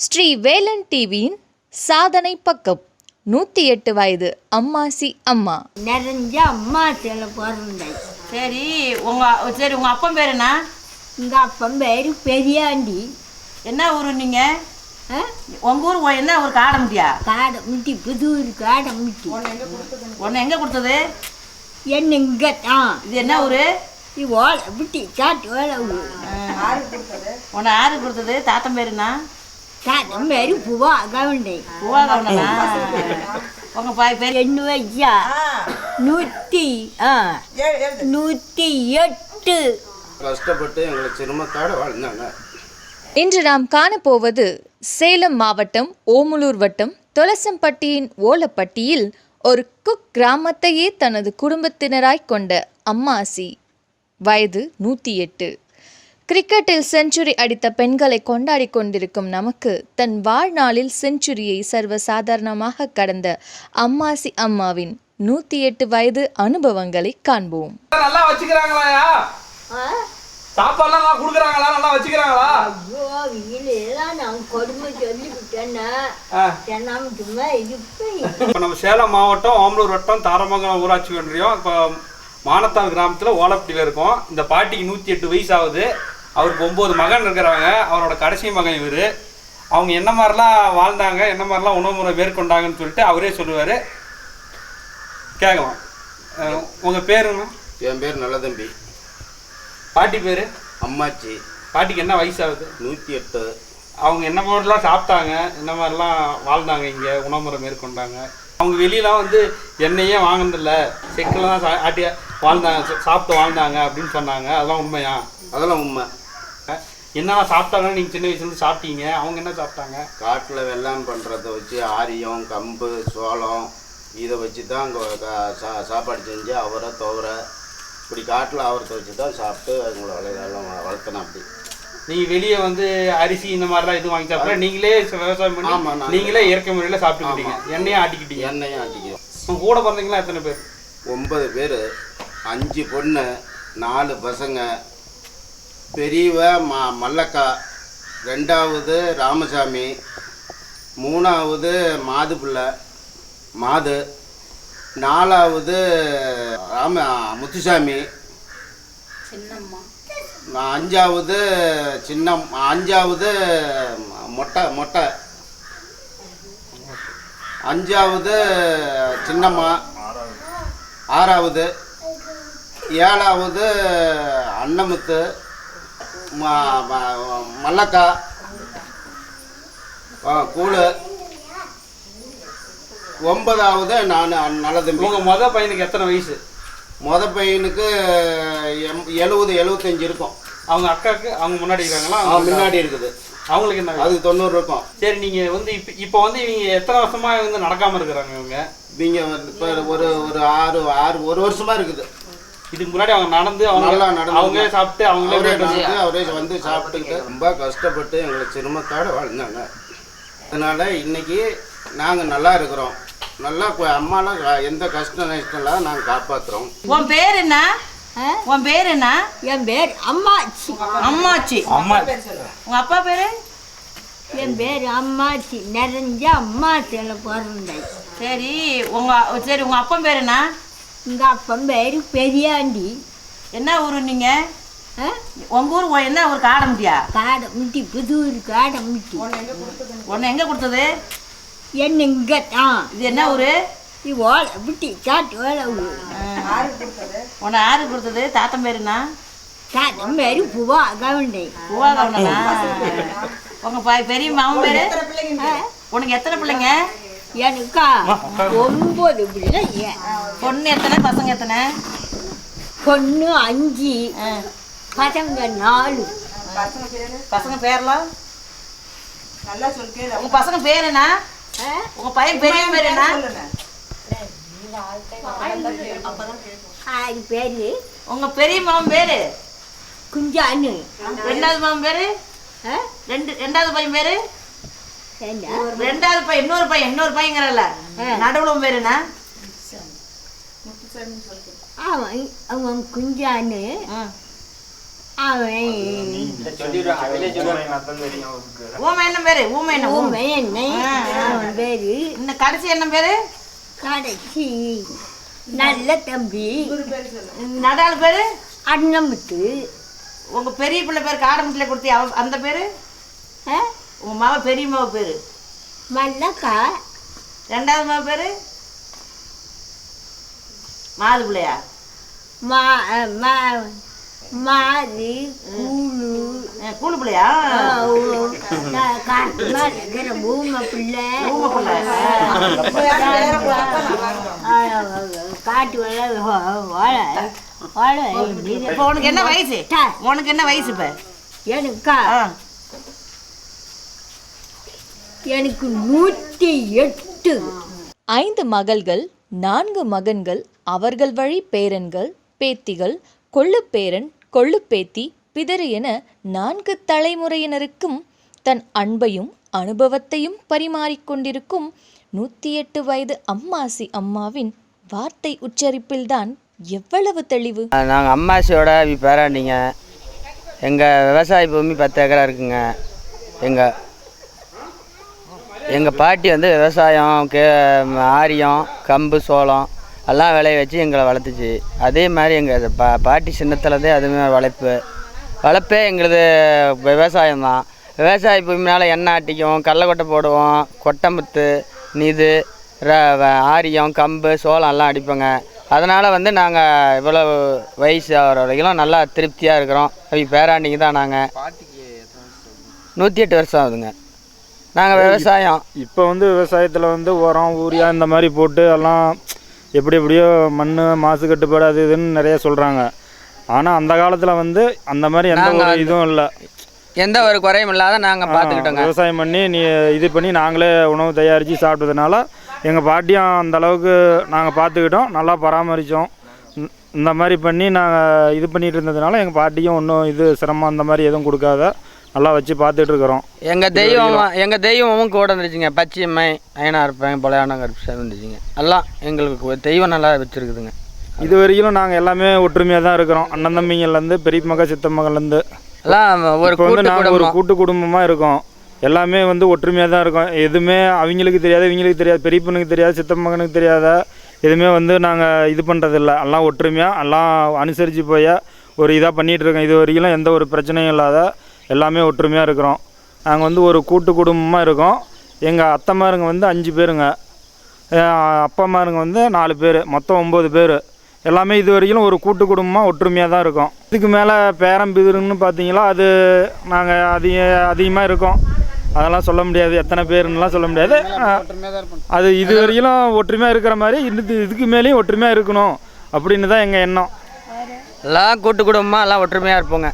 ஸ்ரீ வேலன் டிவியின் சாதனை பக்கம். நூற்றி எட்டு வயது அம்மாசி அம்மா. நிறைஞ்ச அம்மா சில பிறந்தேன் சரி உங்க சரி உங்க அப்பன் பேர் என்ன? இந்த அப்பன் பேர் பெரியாண்டி. என்ன ஊரு நீங்க? ஆ? உங்க ஊர் என்ன ஊர்? காடமுட்டியா? காடமுட்டி புதூர் காடமுட்டி. உன்னை எங்க கொடுத்தது என்ன இங்கே தான் இது என்ன ஊரு? இது ஓலை விட்டி சாட்டு ஓலை ஊர். உன்னை யாரு கொடுத்தது. தாத்தன் பேர் என்ன காடம் பேர் பூவா கவுண்டை பூவா கவுண்டனா உங்க பாய் பேர் என்ன வையா நூற்றி ஆ நூற்றி எட்டு கஷ்டப்பட்டு எங்களை சிரமத்தோடு வாழ்ந்தாங்க இன்று நாம் காணப்போவது சேலம் மாவட்டம் ஓமுலூர் வட்டம் தொலசம்பட்டியின் ஓலப்பட்டியில் ஒரு குக் கிராமத்தையே தனது குடும்பத்தினராய் கொண்ட அம்மாசி வயது நூற்றி எட்டு கிரிக்கெட்டில் செஞ்சுரி அடித்த பெண்களை கொண்டாடி கொண்டிருக்கும் நமக்கு தன் வாழ்நாளில் செஞ்சுரியை சர்வசாதாரணமாக கடந்த அம்மாசி அம்மாவின் நூற்றி எட்டு வயது அனுபவங்களை காண்போம். நல்லா வச்சுக்கிறாங்களாயா? சாப்பாடுலாம் நல்லா கொடுக்குறாங்களா? நல்லா வச்சுக்கிறாங்களா? ஐயோ நான் கொடுமை சொல்லிவிட்டேன்னா நம்ம சேலம் மாவட்டம் ஓமலூர் வட்டம் தாரமங்கலம் ஊராட்சி ஒன்றியம். இப்போ மானத்தால் கிராமத்தில் ஓலப்பட்டியில் இருக்கோம். இந்த பாட்டிக்கு நூற்றி எட்டு வயசு ஆகுது. அவருக்கு ஒம்பது மகன் இருக்கிறாங்க அவரோட கடைசி மகன் இவர். அவங்க என்ன மாதிரிலாம் வாழ்ந்தாங்க என்ன மாதிரிலாம் உணவு முறை மேற்கொண்டாங்கன்னு சொல்லிட்டு அவரே சொல்லுவார். கேட்கலாம். உங்கள் பேருங்க என் பேர் நல்லதம்பி. பாட்டி பேர்? அம்மாச்சி. பாட்டிக்கு என்ன வயசு ஆகுது நூற்றி எட்டு. அவங்க என்ன மாதிரிலாம் சாப்பிட்டாங்க என்ன மாதிரிலாம் வாழ்ந்தாங்க இங்கே உணவுமுறை மேற்கொண்டாங்க? அவங்க வெளியெலாம் வந்து எண்ணெயே வாங்கினதில்ல. செக்கில் தான் சா- ஆட்டி வாழ்ந்தாங்க சாப்பிட்டு வாழ்ந்தாங்க அப்படின்னு சொன்னாங்க. அதெல்லாம் உண்மையா? அதெல்லாம் உண்மை. என்னெல்லாம் சாப்பிட்டாங்கன்னு நீங்கள் சின்ன வயசுலேருந்து சாப்பிட்டீங்க? அவங்க என்ன சாப்பிட்டாங்க? காட்டில் வெள்ளாம் பண்ணுறத வச்சு ஆரியம் கம்பு சோளம் இதை வச்சு தான் அங்கே சா சாப்பாடு செஞ்சு அவரை துவரை இப்படி காட்டில் அவரத்தை வச்சு தான் சாப்பிட்டு அவங்கள வளையெல்லாம் வளர்த்தணும் அப்படி. நீங்கள் வெளியே வந்து அரிசி இந்த மாதிரிலாம் எதுவும் வாங்கி சாப்பிடல. நீங்களே விவசாயம் பண்ணி நாங்க- நீங்களே இயற்கை முறையில் சாப்பிட்டுக்கிட்டீங்க. எண்ணெயே ஆட்டிக்கிட்டீங்க. எண்ணெயும் ஆட்டிக்குவோம் உங்க கூட பிறந்தீங்களா எத்தனை பேர்? ஒன்பது பேர். அஞ்சு பொண்ணு நாலு பசங்க. பெரியவ ம மல்லக்கா. ரெண்டாவது ராமசாமி. மூணாவது மாது பிள்ளை மாது. நாலாவது ராம முத்துசாமி. நான் அஞ்சாவது சின்ன அஞ்சாவது மொட்டை மொட்டை. அஞ்சாவது சின்னம்மா. ஆறாவது. ஏழாவது அன்னமுத்து. ம- மல்லக்கா. கூழு. ஒன்பதாவது நான் நல்லது உங்கள் மொதல் பையனுக்கு எத்தனை வயசு? மொத பையனுக்கு எம் எழுபது எழுபத்தஞ்சு இருக்கும். அவங்க அக்காவுக்கு அவங்க முன்னாடி இருக்காங்களா? அவங்க முன்னாடி இருக்குது. அவங்களுக்கு என்ன? அதுக்கு தொண்ணூறு இருக்கும். சரி நீங்க வந்து இப்ப இப்போ வந்து இவங்க எத்தனை வருஷமா வந்து நடக்காம இருக்கிறாங்க இவங்க? நீங்கள் இப்போ ஒரு ஒரு ஆறு ஆறு ஒரு வருஷமா இருக்குது. இதுக்கு முன்னாடி அவங்க நடந்து அவங்க நல்லா நடந்து அவங்களே சாப்பிட்டு அவங்களே அவரே வீட்டுல நடந்து அவரே வந்து சாப்பிட்டுக்கிட்டு ரொம்ப கஷ்டப்பட்டு எங்களை சிரமத்தோடு வாழ்ந்தாங்க. அதனால இன்னைக்கு நாங்கள் நல்லா இருக்கிறோம். நல்லா அம்மாலாம் எந்த கஷ்ட நஷ்டம் இல்லாத நாங்கள் காப்பாற்றுறோம் உன் பேர் என்ன? உன் பேர் என்ன? என் பேர் அம்மாச்சி. அம்மாச்சி. அம்மா உங்க அப்பா பேரு? என் பேர் அம்மாச்சி. நிறைஞ்ச அம்மா சில பிறந்தேன் சரி உங்க சரி உங்க அப்பன் பேர் என்ன? இந்த அப்பன் பேர் பெரியாண்டி. என்ன ஊரு நீங்க? ஆ? உங்க ஊர் என்ன ஊர் காடமுட்டியா காடமுட்டி புதூர் காடமுட்டி உன்னை எங்க கொடுத்தது? என்ன இங்கே தான் இது என்ன ஊரு? இது ஓலை விட்டி சாட்டு ஓலை உன்னை யாரு கொடுத்தது? தாத்தன் பேர் என்ன? காடம் பேர் பூவா கவுண்டை. பூவா கவுண்டனா? உங்க பாய் பெரிய மாமன் பேரு? உனக்கு எத்தனை பிள்ளைங்க? எனக்கா? ஒன்பது பிள்ளை பொண்ணு எத்தனை? பசங்க எத்தனை? பொண்ணு அஞ்சு. பசங்க நாலு. பசங்க பேர்லாம்? உங்க பசங்க பேர் என்ன? உங்க பையன் பெரிய பேர் என்ன? ஆறு பேர்? உங்க பெரிய மாமன் பேரு? குஞ்சானு ரெண்டாவது மாமன் பேரு? ஆ? ரெண்டு ரெண்டாவது பையன் பேரு? ரெண்டாவது பையன் இன்னொரு பையன் இன்னொரு பையங்கிறல்ல நடுவுல உன் பேர் என்ன? அவன் அவன் குஞ்சானு ஊமை என்ன பேரு ஊமை என்ன ஊமை என்னை அவன் பேரு. இந்த கடைசி என்ன பேரு? கடைசி. நல்ல தம்பி. நடால் பேரு? அண்ணமுத்து. உங்க பெரிய பிள்ளை பேர் காடமுட்டில கொடுத்தி அவ அந்த பேரு? உங்க மாவ பெரிய மாவ பேரு. மல்லக்கா. ரெண்டாவது மாவ பேரு? மாது பிள்ளையா? மா மா மாது கூழு. கூலு பிள்ளையா? காட்டுமா இருக்கிற பூமை பிள்ளை. ஊமை பிள்ளை. காட்டு வாழை. வாழை வாழை இப்போ உனக்கு என்ன வயசு? உனக்கு என்ன வயசு இப்ப? எனக்கா? ஆ. எனக்கு நூற்றி எட்டு. ஐந்து மகள்கள் நான்கு மகன்கள் அவர்கள் வழி பேரன்கள் பேத்திகள் கொள்ளுப்பேரன் கொள்ளுப்பேத்தி பிதறு என நான்கு தலைமுறையினருக்கும் தன் அன்பையும் அனுபவத்தையும் பரிமாறிக்கொண்டிருக்கும் நூற்றி எட்டு வயது அம்மாசி அம்மாவின் வார்த்தை உச்சரிப்பில்தான் எவ்வளவு தெளிவு? நாங்கள் அம்மாசியோட பேராண்டிங்க எங்கள் விவசாய பூமி பத்து ஏக்கரா இருக்குங்க. எங்கள் எங்கள் பாட்டி வந்து விவசாயம் கே ஆரியம் கம்பு சோளம் எல்லாம் விளைய வச்சு எங்களை வளர்த்துச்சு. அதே மாதிரி எங்கள் பா பாட்டி சின்னத்துலேருந்தே அதுவுமே வளர்ப்பு. வளர்ப்பே எங்களுது விவசாயம் தான். விவசாய பூமினால எண்ணெய் ஆட்டிக்கும் கடலக்கொட்டை போடுவோம் கொட்டமுத்து நிது ஆரியம் கம்பு சோளம் எல்லாம் அடிப்போங்க. அதனால் வந்து நாங்கள் இவ்வளோ வயசு ஆகிற வரைக்கும் நல்லா திருப்தியாக இருக்கிறோம். அவங்க பேராண்டிங்க தான் நாங்கள் நூற்றி எட்டு வருஷம் ஆகுதுங்க. நாங்கள் விவசாயம். இப்போ வந்து விவசாயத்தில் வந்து உரம் ஊரியா இந்த மாதிரி போட்டு எல்லாம் எப்படி எப்படியோ மண் மாசு கட்டுப்பாடு அது இதுன்னு நிறைய சொல்கிறாங்க ஆனால் அந்த காலத்தில் வந்து அந்த மாதிரி எந்த ஒரு இதுவும் இல்லை. எந்த ஒரு குறையும் இல்லாத நாங்கள் பார்த்துக்கிட்டோங்க விவசாயம் பண்ணி நீ இது பண்ணி நாங்களே உணவு தயாரித்து சாப்பிட்டதுனால எங்கள் பாட்டியும் அந்த அளவுக்கு நாங்கள் பார்த்துக்கிட்டோம் நல்லா பராமரித்தோம் இந்த மாதிரி பண்ணி நாங்கள் இது பண்ணிட்டு இருந்ததுனால எங்கள் பாட்டியும் ஒன்றும் இது சிரமம் அந்த மாதிரி எதுவும் கொடுக்காத. நல்லா வச்சு பார்த்துட்டு இருக்கிறோம் எங்கள் தெய்வம் எங்கள் தெய்வமும் கூட இருந்துச்சுங்க பச்சையம்மை அயனா இருப்பேன் பொலையான கருப்பு இருந்துச்சுங்க எல்லாம் எங்களுக்கு தெய்வம் நல்லா வச்சுருக்குதுங்க. இது வரைக்கும் நாங்கள் எல்லாமே ஒற்றுமையாக தான் இருக்கிறோம். அண்ணன் தம்பிங்கள்லேருந்து பெரிய மக சித்த மகள்லேருந்து. எல்லாம் ஒரு வந்து கூட்டு நாங்கள் ஒரு கூட்டு குடும்பமாக இருக்கோம். எல்லாமே வந்து ஒற்றுமையாக தான் இருக்கோம். எதுவுமே அவங்களுக்கு தெரியாது இவங்களுக்கு தெரியாது பெரிய பொண்ணுக்கு தெரியாது சித்த மகனுக்கு தெரியாத எதுவுமே வந்து நாங்கள் இது பண்ணுறதில்ல எல்லாம் ஒற்றுமையாக எல்லாம் அனுசரித்து போய் ஒரு இதாக பண்ணிகிட்டு இருக்கோம். இது வரைக்கும் எந்த ஒரு பிரச்சனையும் இல்லாத எல்லாமே ஒற்றுமையாக இருக்கிறோம். நாங்கள் வந்து ஒரு கூட்டு குடும்பமாக இருக்கோம். எங்கள் அத்தைமாருங்க வந்து அஞ்சு பேருங்க. அஹ் அப்பாமாருங்க வந்து நாலு பேர் மொத்தம் ஒம்பது பேர். எல்லாமே இது வரைக்கும் ஒரு கூட்டு குடும்பமாக ஒற்றுமையாக தான் இருக்கும். இதுக்கு மேலே பேரம் பிதுருன்னு பார்த்தீங்களா அது நாங்கள் அதிக அதிகமாக இருக்கோம். அதெல்லாம் சொல்ல முடியாது எத்தனை பேருன்னெலாம் சொல்ல முடியாது. அது இது வரைக்கும் ஒற்றுமையாக இருக்கிற மாதிரி இது இதுக்கு மேலேயும் ஒற்றுமையாக இருக்கணும். அப்படின்னு தான் எங்கள் எண்ணம். எல்லாம் கூட்டு குடும்பமாக எல்லாம் ஒற்றுமையாக இருப்போங்க.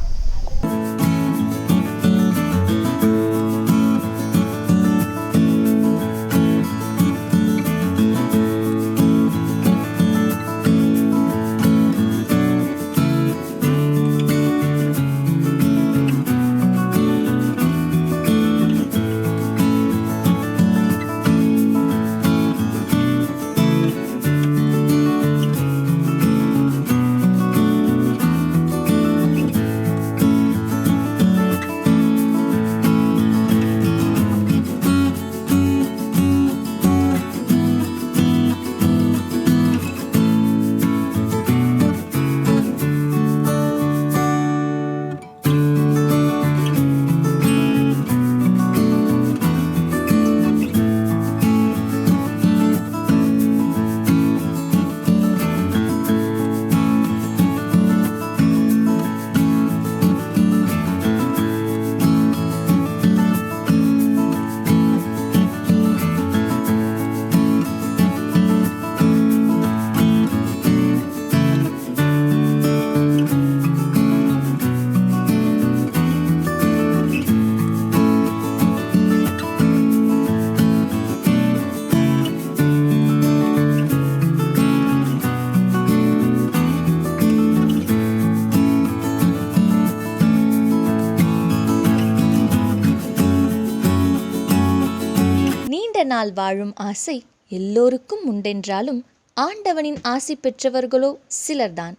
நாள் வாழும் ஆசை எல்லோருக்கும் உண்டென்றாலும் ஆண்டவனின் ஆசி பெற்றவர்களோ சிலர்தான்.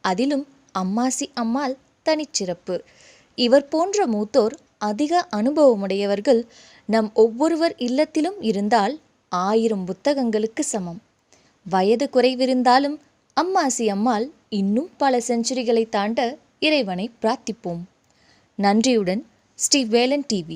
அதிலும் அம்மாசி அம்மாள் தனிச்சிறப்பு. இவர் போன்ற மூத்தோர் அதிக அனுபவமுடையவர்கள் நம் ஒவ்வொருவர் இல்லத்திலும் இருந்தால் ஆயிரம் புத்தகங்களுக்கு சமம். வயது குறைவிருந்தாலும் அம்மாசி அம்மாள் இன்னும் பல செஞ்சுரிகளை தாண்ட இறைவனை பிரார்த்திப்போம். நன்றியுடன் ஸ்ரீ வேலன் டிவி.